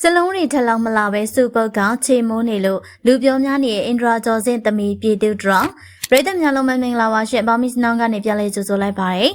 စလုံးတွေထက်လောက်မလာပဲစူပုတ်ကခြေမိုးနေလို့လူပြောများနေတဲ့အင်ဒရာကျော်စင်သမီးပြည်သူဒရပရိသတ်များလုံးမင်္ဂလာပါရှင်ဘာမစ်နောင်ကနေပြန်လေးကြိုဆိုလိုက်ပါရယ်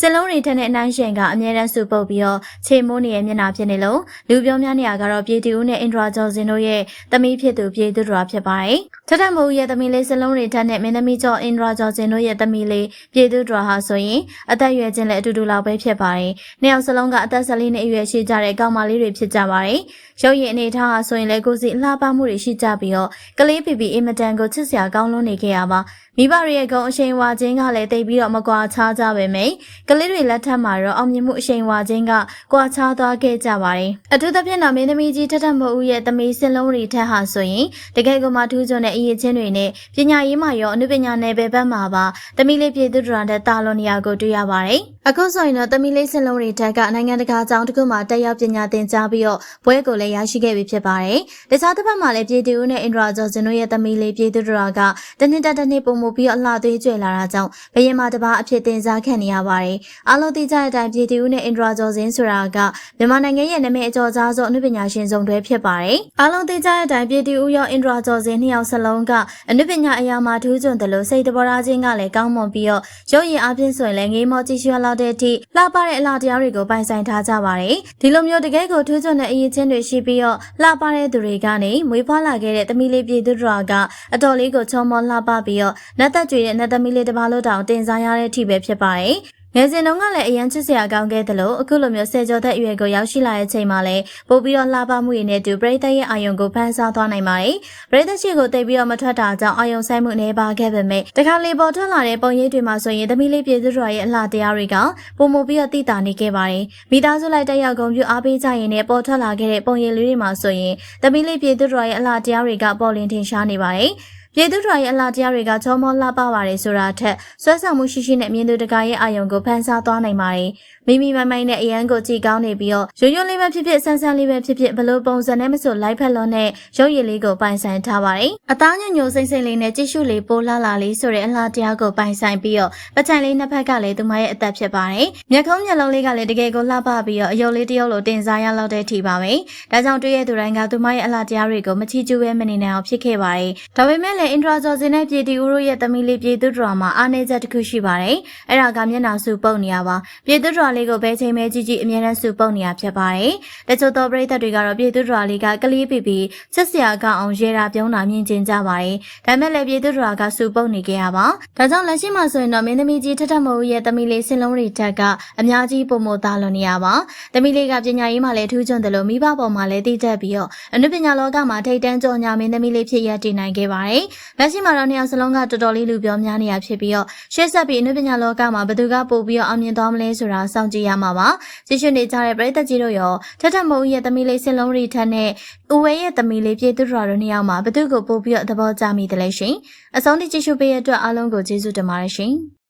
စလုံးတွေထက်တဲ့အနိုင်ရှင်ကအမြဲတမ်းစူပုတ်ပြီးတော့ခြေမိုးနေရဲ့မျက်နှာဖြစ်နေလို့လူပြောများနေရကတော့ပြည်သူဦးနဲ့အင်ဒရာကျော်စင်တို့ရဲ့သမီးဖြစ်သူပြည်သူဒရဖြစ်ပါရယ်ထထမိုးရဲ့သမီးလေးစလုံးတွေထက်နဲ့မင်းသမီးကျော်အင်ဒရာကျော်စင်တို့ရဲ့သမီးလေးပြည်သူဒရဟာဆိုရင်အသက်အရွယ်ချင်းလည်းအတူတူလောက်ပဲဖြစ်ပါရယ်နှစ်ယောက်စလုံးကအသက်14နှစ်အရွယ်ရှိကြတဲ့ကောင်မလေးတွေဖြစ်ကြပါရယ်ရုပ်ရည်အနေထားဟာဆိုရင်လည်းကိုယ်စီအလှပမှုတွေရှိကြပြီးတော့ကလေးပီပီအင်မတန်ကိုချစ်စရာကောင်းလွန်းနေခဲ့ရပါမိဘတွေရဲ့ဂုံအရှိန်ဝါခြင်းကလည်းတိတ်ပြီးတော့မကွာခြားကြပဲမိကလေးတွေလက်ထက်မှာတော့အောင်မြင်မှုအရှိန်ဝါခြင်းကကွာခြားသွားခဲ့ကြပါတယ်အထူးသဖြင့်တော့မင်းသမီးကြီးထထမဟုတ်ရဲ့သမီးစင်လုံးရီထက်ဟာဆိုရင်တကယ်ကိုမှထူးချွန်တဲ့အရေးချင်းတွေနဲ့ပညာရေးမှာရောအနုပညာနယ်ပယ်ဘက်မှာပါသမီးလေးပြည်သူဒရန်တဲ့တာလွန်နေရာကိုတွေ့ရပါတယ် အခုဆိုရင်တော့သမီးလေးစင်လုံးရီထက်ကနိုင်ငံတကာအကြောင်းတစ်ခုမှတက်ရောက်ပညာသင်ကြားပြီးတော့ဘွဲကိုလည်းရရှိခဲ့ပြီဖြစ်ပါတယ်။တခြားတစ်ဖက်မှာလည်းပြည်သူဦးနဲ့အင်ဒရာကျော်စင်တို့ရဲ့သမီးလေးပြည်သူဒရာကတနစ်တက်တနေ့ပုံမှုပြီးတော့အလှသွေးကျွေလာတာကြောင့်ဘယင်မာတစ်ပါးအဖြစ်တင်စားခံနေရပါတယ်။အားလုံးသိကြတဲ့အတိုင်းပြည်သူဦးနဲ့အင်ဒရာကျော်စင်ဆိုတာကမြန်မာနိုင်ငံရဲ့နာမည်အကျော်ကြားဆုံးအနုပညာရှင်စုံတွဲဖြစ်ပါတယ်။အားလုံးသိကြတဲ့အတိုင်းပြည်သူဦးရောအင်ဒရာကျော်စင်နှစ်ယောက်စလုံးကအနုပညာအရာမှာထူးချွန်တယ်လို့စိတ်တဘောထားခြင်းကလည်းကောင်းမွန်ပြီးတော့ရုပ်ရည်အပြင်ဆိုရင်လည်းငေးမောကြည့်ရှုရလောက်တဲ့အထိလှပတဲ့အလားတရားတွေကိုပိုင်ဆိုင်ထားကြပါတယ်။ဒီလိုမျိုးတကယ်ကိုထူးချွန်တဲ့အရေးချင်းတွေရှိပြီးတော့လှပတဲ့သူတွေကနေမွေးဖွားလာခဲ့တဲ့သမီးလေးပြည်သူတို့ကအတော်လေးကိုချောမောလှပပြီးတော့နတ်သက်ကြွေတဲ့နတ်သမီးလေးတစ်ပါးလို့တောင်တင်စားရတဲ့အထိပဲဖြစ်ပါတယ်။ ငယ်စဉ်တုန်းကလည်းအရန်ချစ်စရာကောင်းခဲ့သလိုအခုလိုမျိုးဆယ်ကျော်သက်အရွယ်ကိုရောက်ရှိလာတဲ့ချိန်မှာလည်းပို့ပြီးတော့လှပမှုရည်နဲ့တူပရိသတ်ရဲ့အာယုံကိုဖန်ဆားသွားနိုင်ပါတယ်။ပရိသတ်ရှိကိုတိတ်ပြီးတော့မထွက်တာကြောင့်အာယုံဆိုင်မှုနေပါခဲ့ပေမဲ့တခါလေပေါ်ထွက်လာတဲ့ပုံရိပ်တွေမှာဆိုရင်သမီးလေးပြည်သူတော်ရဲ့အလှတရားတွေကပုံမပြီးတော့တည်တာနေခဲ့ပါတယ်။မိသားစုလိုက်တက်ရောက်ဂုံပြူအားပေးကြရင်လည်းပေါ်ထွက်လာခဲ့တဲ့ပုံရိပ်လေးတွေမှာဆိုရင်သမီးလေးပြည်သူတော်ရဲ့အလှတရားတွေကပေါ်လင်းထင်ရှားနေပါတယ်။ ပြည်သူ့တော်ရဲ့အလားတရားတွေကချောမောလှပပါတယ်ဆိုတာထက်ဆွဲဆောင်မှုရှိရှိနဲ့မြင်သူတကာရဲ့အာယုံကိုဖန်ဆားသွားနိုင်ပါတယ်။မိမိမိုင်မိုင်နဲ့အရန်ကိုကြည်ကောင်းနေပြီးတော့ရိုးရိုးလေးပဲဖြစ်ဖြစ်ဆန်းဆန်းလေးပဲဖြစ်ဖြစ်ဘလို့ပုံစံနဲ့မဆိုလိုက်ဖက်လုံးနဲ့ရုပ်ရည်လေးကိုပိုင်ဆိုင်ထားပါတယ်။အသားညွညိုစိမ့်စိမ့်လေးနဲ့ကြည့်ရှုလေးပိုလာလာလေးဆိုတဲ့အလားတရားကိုပိုင်ဆိုင်ပြီးတော့ပချန်လေးနှစ်ဖက်ကလည်းသူမရဲ့အသက်ဖြစ်ပါတယ်။မျက်ခုံးမျက်လုံးလေးကလည်းတကယ်ကိုလှပပြီးတော့အယုတ်လေးတစ်ယောက်လိုတင်စားရလောက်တဲ့အထိပါပဲ။ဒါကြောင့်တွေ့ရသူတိုင်းကသူမရဲ့အလားတရားတွေကိုမချီကျူးပဲမနေနိုင်အောင်ဖြစ်ခဲ့ပါတယ်။ဒါပေမဲ့လည်းအင်ဒရာဂျော်စင်နဲ့ပြည်တီဦးတို့ရဲ့သမီးလေးပြည်သူဒရာမှာအားနည်းချက်တစ်ခုရှိပါတယ်။အဲ့ဒါကမျက်နှာစုပုတ်နေရပါ။ပြည်သူဒရာလေးကိုဘယ်ချိန်မှကြီးကြီးအမြဲတမ်းစုပုတ်နေရဖြစ်ပါတယ်။တချို့သောပရိသတ်တွေကတော့ပြည်သူဒရာလေးကကလေးပီပီချက်စရာကောင်းအောင်ရေတာပြုံးတာမြင်ကျင်ကြပါတယ်။ဒါမဲ့လည်းပြည်သူဒရာကစုပုတ်နေခဲ့ရပါ။ဒါကြောင့်လက်ရှိမှာဆိုရင်တော့မင်းသမီးကြီးထထမဟုတ်ရဲ့သမီးလေးစင်လုံးတွေတက်ကအများကြီးပုံမသားလွန်နေရပါ။သမီးလေးကပညာရေးမှာလည်းထူးချွန်တယ်လို့မိဘပေါ်မှာလည်းသိတတ်ပြီးတော့အနုပညာလောကမှာထိတ်တန်းကြော်ညာမင်းသမီးလေးဖြစ်ရတည်နိုင်ခဲ့ပါတယ်။လက်ရှိမှာတော့နှစ်ယောက်စလုံးကတော်တော်လေးလူပြောများနေရဖြစ်ပြီးတော့ရှေ့ဆက်ပြီးအနုပညာလောကမှာဘယ်သူကပို့ပြီးတော့အောင်မြင်သွားမလဲဆိုတာစောင့်ကြည့်ရမှာပါ။ကြည့်ရှုနေကြတဲ့ပရိသတ်ကြီးတို့ရောထထမုံရဲ့သမီးလေးစင်လုံးရီထက်နဲ့ဦးဝဲရဲ့သမီးလေးပြေသူတော်တို့နှစ်ယောက်မှာဘယ်သူကိုပို့ပြီးတော့သဘောကျမိတယ်လဲရှင်။အဆုံးထိကြည့်ရှုပေးရတဲ့အတွက်အားလုံးကိုကျေးဇူးတင်ပါတယ်ရှင်။